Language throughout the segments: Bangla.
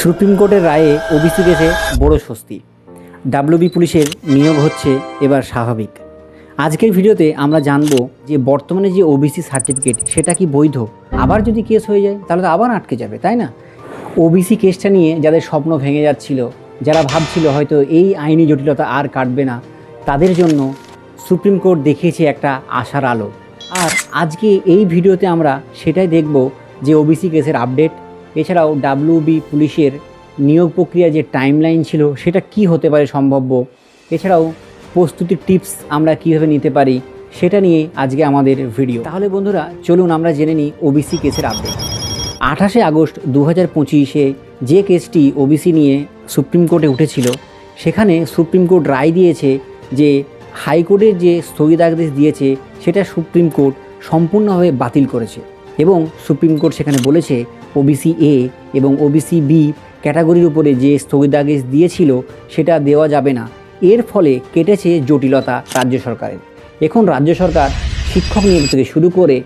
সুপ্রিম কোর্টের রায়ে ওবিসি কেসে বড় স্বস্তি। ডাব্লিউবি পুলিশের নিয়োগ হচ্ছে এবার স্বাভাবিক। আজকের ভিডিওতে আমরা জানব যে বর্তমানে যে ওবিসি সার্টিফিকেট, সেটা কি বৈধ? আবার যদি কেস হয়ে যায়, তাহলে তো আবার আটকে যাবে, তাই না? ওবিসি কেসটা নিয়ে যাদের স্বপ্ন ভেঙে যাচ্ছিল, যারা ভাবছিল হয়তো এই আইনি জটিলতা আর কাটবে না, তাদের জন্য সুপ্রিম কোর্ট দেখিয়েছে একটা আশার আলো। আর আজকে এই ভিডিওতে আমরা সেটাই দেখব যে ওবিসি কেসের আপডেট এছাড়াও ডাব্লিউবি পুলিশের নিয়োগ প্রক্রিয়া যে টাইমলাইন ছিল, সেটা কি হতে পারে সম্ভাব্য? এছাড়াও প্রস্তুতির টিপস আমরা কীভাবে নিতে পারি, সেটা নিয়ে আজকে আমাদের ভিডিও তাহলে বন্ধুরা, চলুন আমরা জেনে নিই ওবিসি কেসের আপডেট আঠাশে আগস্ট দু হাজার পঁচিশে যে কেসটি ওবিসি নিয়ে সুপ্রিম কোর্টে উঠেছিল, সেখানে সুপ্রিম কোর্ট রায় দিয়েছে যে হাইকোর্টের যে স্থগিতাদেশ দিয়েছে, সেটা সুপ্রিম কোর্ট সম্পূর্ণভাবে বাতিল করেছে। এবং সুপ্রিম কোর্ট সেখানে বলেছে ওবিসি এ এবং ওবিসি বি ক্যাটাগরির উপরে যে স্থগিতাদেশ দিয়েছিল সেটা দেওয়া যাবে না। এর ফলে কেটেছে জটিলতা রাজ্য সরকারের। এখন রাজ্য সরকার শিক্ষক নিয়োগ থেকে শুরু করে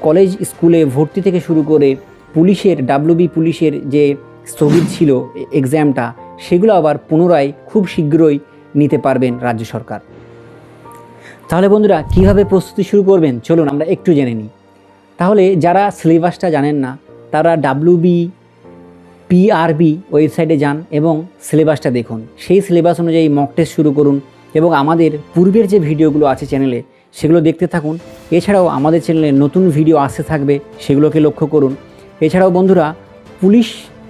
কলেজ স্কুলে ভর্তি থেকে শুরু করে পুলিশের ডাব্লিউবি পুলিশের যে স্থগিত ছিল এক্সামটা সেগুলো আবার পুনরায় খুব শীঘ্রই নিতে পারবেন রাজ্য সরকার। তাহলে বন্ধুরা, কীভাবে প্রস্তুতি শুরু করবেন? চলুন আমরা একটু জেনে নিই। তাহলে যারা সিলেবাসটা জানেন না, তারা ডাব্লিউবি পিআরবি ওয়েবসাইটে যান এবং সিলেবাসটা দেখুন। সেই সিলেবাস অনুযায়ী মক টেস্ট শুরু করুন এবং আমাদের পূর্বের যে ভিডিওগুলো আছে চ্যানেলে সেগুলো দেখতে থাকুন। এছাড়াও আমাদের চ্যানেলে নতুন ভিডিও আসতে থাকবে, সেগুলোকে লক্ষ্য করুন। এছাড়াও বন্ধুরা, পুলিশ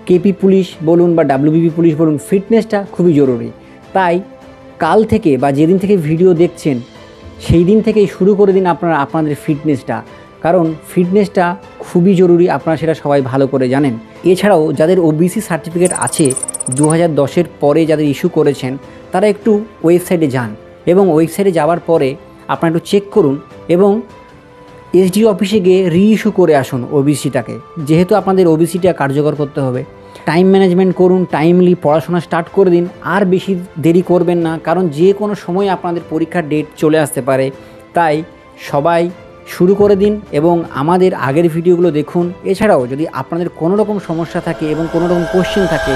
কেপি পুলিশ বলুন বা ডাব্লিউবিপি পুলিশ বলুন ফিটনেসটা খুবই জরুরি। তাই কাল থেকে বা যেদিন থেকে ভিডিও দেখছেন সেই দিন থেকেই শুরু করে দিন আপনারা, আপনাদের ফিটনেসটা কারণ ফিটনেসটা খুবই জরুরি, আপনারা সেটা সবাই ভালো করে জানেন। এছাড়াও যাদের ওবিসি সার্টিফিকেট আছে দু হাজার দশের পরে যাদের ইস্যু করেছেন, তারা একটু ওয়েবসাইটে যান এবং ওয়েবসাইটে যাওয়ার পরে আপনারা একটু চেক করুন এবং এসডি অফিসে গিয়ে রিইস্যু করে আসুন ওবিসিটাকে যেহেতু আপনাদের ওবিসিটা কার্যকর করতে হবে। টাইম ম্যানেজমেন্ট করুন টাইমলি পড়াশোনা স্টার্ট করে দিন, আর বেশি দেরি করবেন না, কারণ যে কোনো সময় আপনাদের পরীক্ষার ডেট চলে আসতে পারে। তাই সবাই শুরু করে দিন এবং আমাদের আগের ভিডিওগুলো দেখুন। এছাড়াও যদি আপনাদের কোনো রকম সমস্যা থাকে এবং কোনো রকম কোশ্চেন থাকে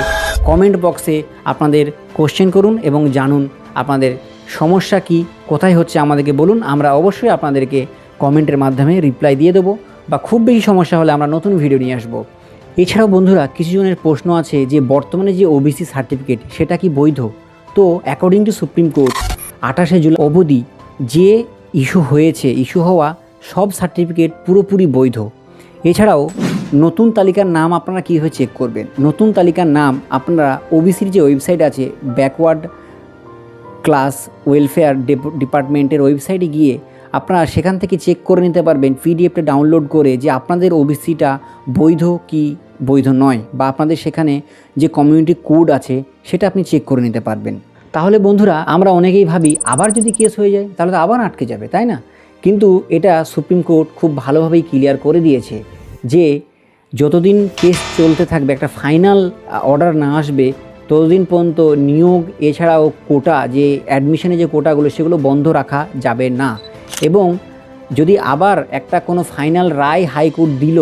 কমেন্ট বক্সে আপনাদের কোশ্চেন করুন এবং জানুন আপনাদের সমস্যা কি, কোথায় হচ্ছে আমাদেরকে বলুন। আমরা অবশ্যই আপনাদেরকে কমেন্টের মাধ্যমে রিপ্লাই দিয়ে দেবো বা খুব বেশি সমস্যা হলে আমরা নতুন ভিডিও নিয়ে আসব। এছাড়াও বন্ধুরা কিছুজনের প্রশ্ন আছে যে, বর্তমানে যে ওবিসি সার্টিফিকেট সেটা কি বৈধ? তো অ্যাকর্ডিং টু সুপ্রিম কোর্ট আঠাশে জুলাই অবধি যে ইস্যু হয়েছে ইস্যু হওয়া সব সার্টিফিকেট পুরোপুরি বৈধ। এছাড়াও নতুন তালিকার নাম আপনারা কীভাবে চেক করবেন? নতুন তালিকার নাম আপনারা ওবিসির যে ওয়েবসাইট আছে ব্যাকওয়ার্ড ক্লাস ওয়েলফেয়ার ডিপার্টমেন্টের ওয়েবসাইটে গিয়ে আপনারা সেখান থেকে চেক করে নিতে পারবেন পিডিএফটা ডাউনলোড করে যে আপনাদের ওবিসিটা বৈধ কি বৈধ নয় বা আপনাদের সেখানে যে কমিউনিটি কোড আছে সেটা আপনি চেক করে নিতে পারবেন। তাহলে বন্ধুরা, আমরা অনেকেই ভাবি আবার যদি কেস হয়ে যায়, তাহলে তো আবার আটকে যাবে, তাই না? কিন্তু এটা সুপ্রিম কোর্ট খুব ভালোভাবেই ক্লিয়ার করে দিয়েছে যে যতদিন কেস চলতে থাকবে, একটা ফাইনাল অর্ডার না আসবে, ততদিন পর্যন্ত নিয়োগ এছাড়াও কোটা, যে অ্যাডমিশনে যে কোটাগুলো, সেগুলো বন্ধ রাখা যাবে না। এবং যদি আবার একটা কোনো ফাইনাল রায় হাইকোর্ট দিল,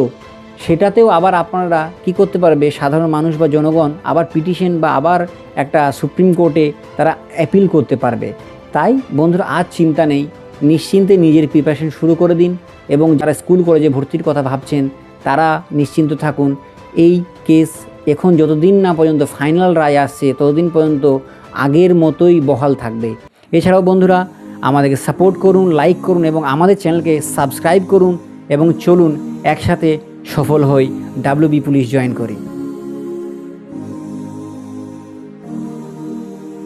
সেটাতেও আবার আপনারা কি করতে পারবে? সাধারণ মানুষ বা জনগণ আবার পিটিশন বা আবার একটা সুপ্রিম কোর্টে তারা অ্যাপিল করতে পারবে। তাই বন্ধুরা, আজ চিন্তা নেই। নিশ্চিন্তে নিজের প্রিপারেশন শুরু করে দিন এবং যারা স্কুল কলেজে ভর্তির কথা ভাবছেন, তারা নিশ্চিন্ত থাকুন, এই কেস এখন যতদিন না পর্যন্ত ফাইনাল রায় আসছে, ততদিন পর্যন্ত আগের মতোই বহাল থাকবে। এছাড়াও বন্ধুরা, আমাদেরকে সাপোর্ট করুন লাইক করুন এবং আমাদের চ্যানেলকে সাবস্ক্রাইব করুন এবং চলুন একসাথে সফল হই ডাব্লিউবি পুলিশ জয়েন করি।